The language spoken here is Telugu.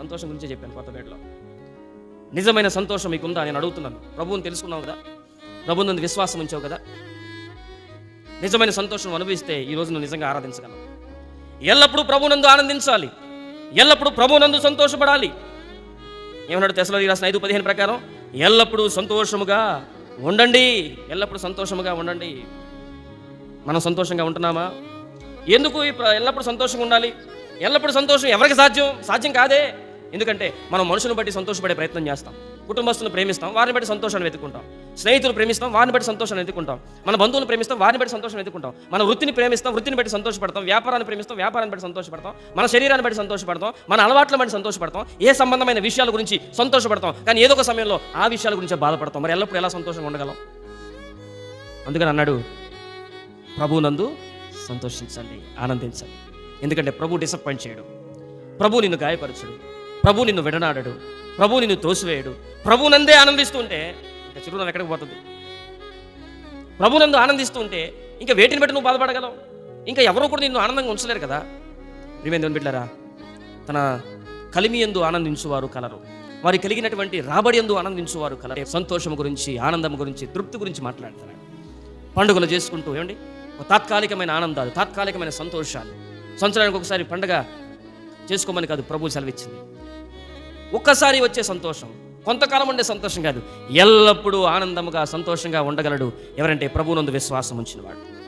సంతోషం గురించే చెప్పాను కొత్తపేటలో నిజమైన సంతోషం మీకుందా నేను అడుగుతున్నాను. ప్రభువుని తెలుసుకున్నావు కదా? ప్రభు నందు విశ్వాసం ఉంచావు కదా? నిజమైన సంతోషం అనుభవిస్తే ఈ రోజు నువ్వు నిజంగా ఆరాధించగలవు. ఎల్లప్పుడూ ప్రభునందు ఆనందించాలి. ఎల్లప్పుడూ ప్రభునందు సంతోషపడాలి. ఏమన్నాడు తెసలో రాసిన ఐదు పదిహేను ప్రకారం? ఎల్లప్పుడూ సంతోషముగా ఉండండి. ఎల్లప్పుడూ సంతోషముగా ఉండండి. మనం సంతోషంగా ఉంటున్నామా? ఎందుకు ఎల్లప్పుడూ సంతోషంగా ఉండాలి? ఎల్లప్పుడూ సంతోషం ఎవరికి సాధ్యం? సాధ్యం కాదే. ఎందుకంటే మనం మనుషులను బట్టి సంతోషపడే ప్రయత్నం చేస్తాం. కుటుంబస్తులను ప్రేమిస్తాం వారిని బట్టి సంతోషాన్ని వెతుకుంటాం స్నేహితులు ప్రేమిస్తాం వారిని బట్టి సంతోషాన్ని వెతుకుంటాం మన బంధువులను ప్రేమిస్తాం వారిని బట్టి సంతోషం వెతుకుంటాం మన వృత్తిని ప్రేమిస్తాం వృత్తిని బట్టి సంతోషపడతాం వ్యాపారాన్ని ప్రేమిస్తాం వ్యాపారాన్ని బట్టి సంతోషపడతాం. మన శరీరాన్ని బట్టి సంతోషపడతాం మన అలవాట్లను బట్టి సంతోషపడతాం. ఏ సంబంధమైన విషయాల గురించి సంతోషపడతాం. కానీ ఏదో ఒక సమయంలో ఆ విషయాల గురించి బాధపడతాం. మరి ఎల్లప్పుడూ ఎలా సంతోషంగా ఉండగలం? అందుకని అన్నాడు ప్రభునందు సంతోషించండి ఆనందించండి. ఎందుకంటే ప్రభు డిసప్పాయింట్ చేయడు. ప్రభు నిన్ను గాయపరచడు. ప్రభు నిన్ను విడనాడడు. ప్రభు నిన్ను తోసివేయడు ప్రభు నందే ఆనందిస్తుంటే ఇంకా చిరునవ్వు ఎక్కడికి పోతుంది? ప్రభు నందు ఆనందిస్తుంటే ఇంకా వేటిని బట్టి నువ్వు బాధపడగలవు? ఇంకా ఎవరో కూడా నిన్ను ఆనందంగా ఉంచలేరు కదా? ప్రియమేంద్ర బిడ్డారా తన కలిమి ఎందు ఆనందించువారు కలరు. వారి కలిగినటువంటి రాబడి ఎందు ఆనందించువారు కలరు. సంతోషం గురించి ఆనందం గురించి తృప్తి గురించి మాట్లాడతారు పండుగలు చేసుకుంటూ ఏమండి? తాత్కాలికమైన ఆనందాలు తాత్కాలికమైన సంతోషాలు. సంవత్సరానికి ఒకసారి పండగ చేసుకోమని కాదు ప్రభు సెలవిచ్చింది. ఒక్కసారి వచ్చే సంతోషం. కొంతకాలం ఉండే సంతోషం కాదు. ఎల్లప్పుడూ ఆనందముగా సంతోషంగా ఉండగలడు. ఎవరంటే ప్రభునందు విశ్వాసం ఉంచినవాడు